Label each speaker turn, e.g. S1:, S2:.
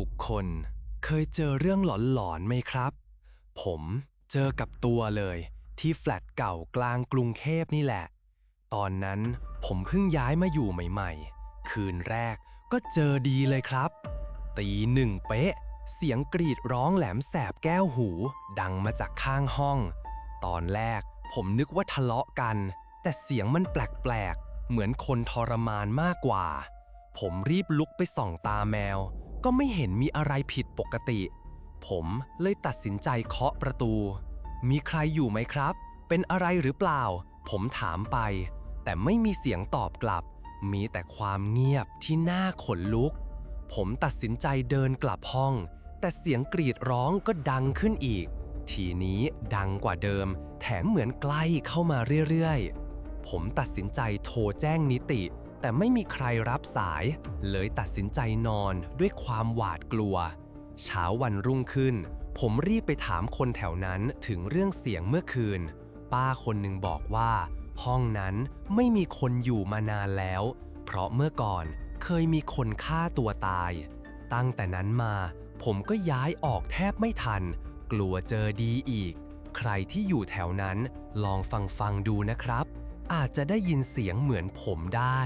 S1: ทุกคนเคยเจอเรื่องหลอนๆไหมครับ ผมเจอกับตัวเลยที่แฟลตเก่ากลางกรุงเทพนี่แหละ ตอนนั้นผมเพิ่งย้ายมาอยู่ใหม่ๆ คืนแรกก็เจอดีเลยครับ ตีหนึ่งเป๊ะ เสียงกรีดร้องแหลมแสบแก้วหู ดังมาจากข้างห้อง ตอนแรกผมนึกว่าทะเลาะกัน แต่เสียงมันแปลกๆ เหมือนคนทรมานมากกว่า ผมรีบลุกไปส่องตาแมว ก็ไม่เห็นมีอะไรผิดปกติ ผมเลยตัดสินใจเคาะประตู มีใครอยู่ไหมครับ เป็นอะไรหรือเปล่า ผมถามไป แต่ไม่มีเสียงตอบกลับ มีแต่ความเงียบที่น่าขนลุก ผมตัดสินใจเดินกลับห้อง แต่เสียงกรีดร้องก็ดังขึ้นอีก ทีนี้ดังกว่าเดิม แถมเหมือนใกล้เข้ามาเรื่อยๆ ผมตัดสินใจโทรแจ้งนิติ แต่ไม่มีใครรับสาย เลยตัดสินใจนอนด้วยความหวาดกลัว เช้าวันรุ่งขึ้น ผมรีบไปถามคนแถวนั้นถึงเรื่องเสียงเมื่อคืน ป้าคนหนึ่งบอกว่า ห้องนั้นไม่มีคนอยู่มานานแล้ว เพราะเมื่อก่อนเคยมีคนฆ่าตัวตาย ตั้งแต่นั้นมาผมก็ย้ายออกแทบไม่ทัน กลัวเจอดีอีก ใครที่อยู่แถวนั้นลองฟังฟังดูนะครับ อาจจะได้ยินเสียงเหมือนผมได้